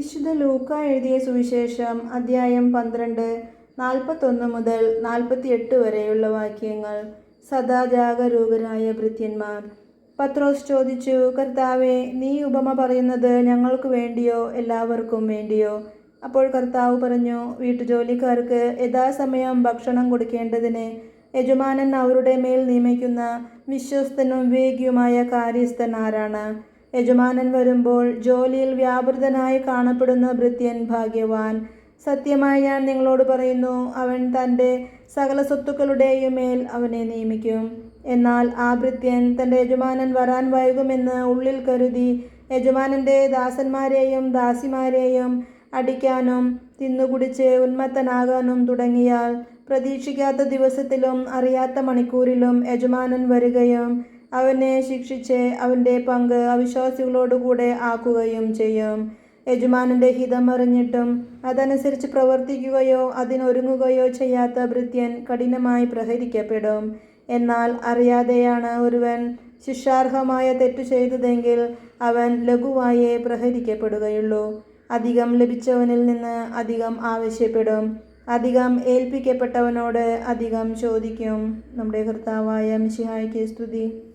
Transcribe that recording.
വിശുദ്ധ ലൂക്ക എഴുതിയ സുവിശേഷം അദ്ധ്യായം പന്ത്രണ്ട് നാൽപ്പത്തൊന്ന് മുതൽ നാൽപ്പത്തിയെട്ട് വരെയുള്ള വാക്യങ്ങൾ. സദാ ജാഗരൂകരായ ഭൃത്യന്മാർ പത്രോസ് ചോദിച്ചു കർത്താവെ നീ ഉപമ പറയുന്നത് ഞങ്ങൾക്ക് വേണ്ടിയോ എല്ലാവർക്കും വേണ്ടിയോ? അപ്പോൾ കർത്താവ് പറഞ്ഞു വീട്ടുജോലിക്കാർക്ക് യഥാസമയം ഭക്ഷണം കൊടുക്കേണ്ടതിന് യജമാനൻ അവരുടെ മേൽ നിയമിക്കുന്ന വിശ്വസ്തനും വിവേകിയുമായ കാര്യസ്ഥൻ ആരാണ്? യജമാനൻ വരുമ്പോൾ ജോലിയിൽ വ്യാപൃതനായി കാണപ്പെടുന്ന ഭൃത്യൻ ഭാഗ്യവാൻ. സത്യമായി ഞാൻ നിങ്ങളോട് പറയുന്നു അവൻ തന്റെ സകല സ്വത്തുക്കളുടെയും മേൽ അവനെ നിയമിക്കും. എന്നാൽ ആ ഭൃത്യൻ തന്റെ യജമാനൻ വരാൻ വൈകുമെന്ന് ഉള്ളിൽ കരുതി യജമാനന്റെ ദാസന്മാരെയും ദാസിമാരെയും അടിക്കാനും തിന്നുകുടിച്ച് ഉന്മത്തനാകാനും തുടങ്ങിയാൽ പ്രതീക്ഷിക്കാത്ത ദിവസത്തിലും അറിയാത്ത മണിക്കൂറിലും യജമാനൻ വരികയും അവനെ ശിക്ഷിച്ച് അവന്റെ പങ്ക് അവിശ്വാസികളോടുകൂടെ ആക്കുകയും ചെയ്യും. യജമാനന്റെ ഹിതം അറിഞ്ഞിട്ടും അതനുസരിച്ച് പ്രവർത്തിക്കുകയോ അതിനൊരുങ്ങുകയോ ചെയ്യാത്ത ഭൃത്യൻ കഠിനമായി പ്രഹരിക്കപ്പെടും. എന്നാൽ അറിയാതെയാണ് ഒരുവൻ ശിക്ഷാർഹമായ തെറ്റു ചെയ്തതെങ്കിൽ അവൻ ലഘുവായി പ്രഹരിക്കപ്പെടുകയുള്ളൂ. അധികം ലഭിച്ചവനിൽ നിന്ന് അധികം ആവശ്യപ്പെടും. അധികം ഏൽപ്പിക്കപ്പെട്ടവനോട് അധികം ചോദിക്കും. നമ്മുടെ കർത്താവായ മിശിഹായ്ക്ക് സ്തുതി.